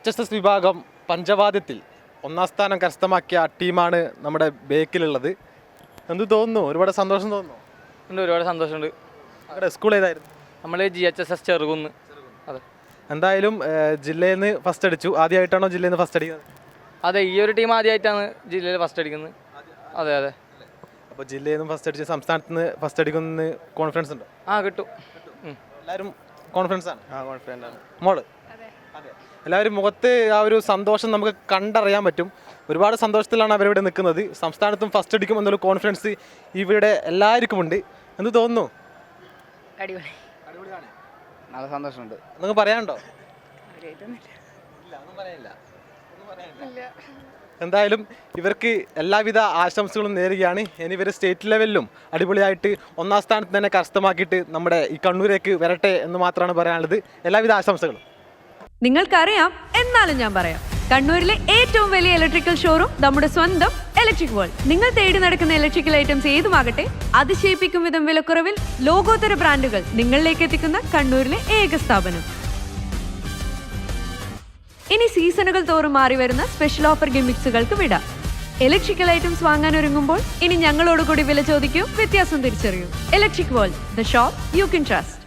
H S S വിഭാഗം പഞ്ചവാദ്യത്തിൽ ഒന്നാം സ്ഥാനം കരസ്ഥമാക്കിയ ടീമാണ് നമ്മുടെ ബേക്കിലുള്ളത്. എന്ത് തോന്നുന്നു? ഒരുപാട് സന്തോഷം തോന്നുന്നു. ഉണ്ട് ഒരുപാട് സന്തോഷമുണ്ട്. നിങ്ങളുടെ സ്കൂൾ ഏതായിരുന്നു? നമ്മൾ G H S S Cherukunnu. അതെ. എന്തായാലും ജില്ലയിൽ നിന്ന് ഫസ്റ്റ് അടിച്ചു. ആദ്യമായിട്ടാണോ ജില്ലയിൽ നിന്ന് ഫസ്റ്റ് അടിക്കുന്നത്? അതെ ഈ ഒരു ടീം ആദ്യമായിട്ടാണ് ജില്ലയിൽ ഫസ്റ്റ് അടിക്കുന്നത്. അതെ അതെ. അപ്പോൾ ജില്ലയിൽ നിന്ന് ഫസ്റ്റ് അടിച്ച് സംസ്ഥാനത്ത് നിന്ന് ഫസ്റ്റ് അടിക്കുന്ന കോൺഫിഡൻസ് ഉണ്ടോ? ആ കിട്ടും. എല്ലാവരും കോൺഫിഡൻസ് ആണ്? ആ കോൺഫിഡന്റ് ആണ്. മോൾ? എല്ലാവരും മുഖത്ത് ആ ഒരു സന്തോഷം നമുക്ക് കണ്ടറിയാൻ പറ്റും. ഒരുപാട് സന്തോഷത്തിലാണ് അവരിവിടെ നിൽക്കുന്നത്. സംസ്ഥാനത്തും ഫസ്റ്റ് അടിക്കും എന്നുള്ള കോൺഫിഡൻസ് ഇവിടെ എല്ലാവർക്കും ഉണ്ട് എന്ത് തോന്നുന്നു? അടിപൊളി. നല്ല സന്തോഷമുണ്ട്. നിങ്ങൾക്ക് പറയാനുണ്ടോ? എന്തായാലും ഇവർക്ക് എല്ലാവിധ ആശംസകളും നേരുകയാണ്. ഇനി ഇവർ സ്റ്റേറ്റ് ലെവലിലും അടിപൊളിയായിട്ട് ഒന്നാം സ്ഥാനത്ത് തന്നെ കരസ്ഥമാക്കിയിട്ട് നമ്മുടെ ഈ കണ്ണൂരേക്ക് വരട്ടെ എന്ന് മാത്രമാണ് പറയാനുള്ളത്. എല്ലാവിധ ആശംസകളും. നിങ്ങൾക്കറിയാം എന്നാലും ഞാൻ പറയാം. കണ്ണൂരിലെ ഏറ്റവും വലിയ ഇലക്ട്രിക്കൽ ഷോറൂം നമ്മുടെ സ്വന്തം ഇലക്ട്രിക് വേൾഡ് നിങ്ങൾ തേടി നടക്കുന്ന ഇലക്ട്രിക്കൽ ഐറ്റംസ് ഏതുമാകട്ടെ അതിശയിപ്പിക്കും വിധം വിലക്കുറവിൽ ലോകോത്തര ബ്രാൻഡുകൾ നിങ്ങളിലേക്ക് എത്തിക്കുന്ന കണ്ണൂരിലെ ഏക സ്ഥാപനം. ഇനി സീസണുകൾ തോറും മാറി വരുന്ന സ്പെഷ്യൽ ഓഫർ ഗിമിക്സുകൾക്ക് വിടാം. ഇലക്ട്രിക്കൽ ഐറ്റംസ് വാങ്ങാൻ ഒരുങ്ങുമ്പോൾ ഇനി ഞങ്ങളോട് കൂടി വില ചോദിക്കൂ വ്യത്യാസം തിരിച്ചറിയൂ. Electric world the shop you can trust